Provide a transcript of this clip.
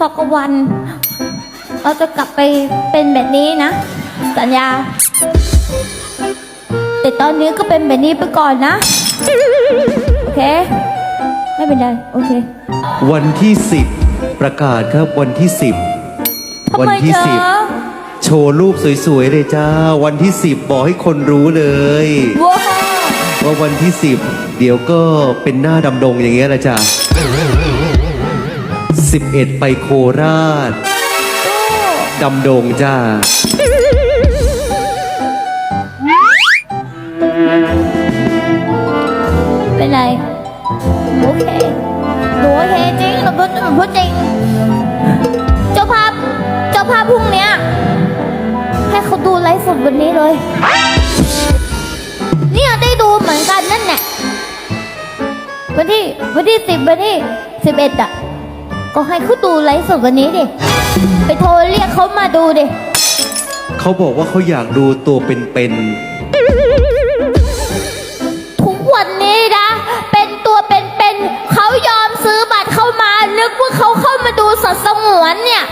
สักวัน เราจะกลับไปเป็นแบบนี้นะ สัญญา แต่ตอนนี้ก็เป็นแบบนี้ไปก่อนนะ โอเค ไม่เป็นไร โอเค วันที่10ประกาศครับวันที่ทำวัไมที่เจอ10โชว์รูปสวยๆเลยจ้า วันที่10บอกให้คนรู้เลย ว้าวว่าวันที่10เดี๋ยวก็เป็นหน้าดำดงอย่างเงี้ยนะจ้ะ 11 ไปโคราช ดำดงจ้า เป็นไรโอเคหนูโอเคจริงหนูพูดหนูพูดจริง เจ้าภาพ เจ้าภาพพรุ่งเนี้ย ให้เขาดูไลฟ์สดวันนี้เลย เนี่ยได้ดูเหมือนกันนั่นแหละวันที่วันที่สิบวันที่สิบเอ็ดอะ ก็ให้คู่ตูไลฟ์สดวันนี้ดิ ไปโทรเรียกเขามาดูดิ เขาบอกว่าเขาอยากดูตัวเป็นๆทุกวันนี้นะ เป็นตัวเป็นๆเขายอมซื้อบัตรเข้ามา นึกว่าเขาเข้ามาดูสัตว์สงวนเนี่ย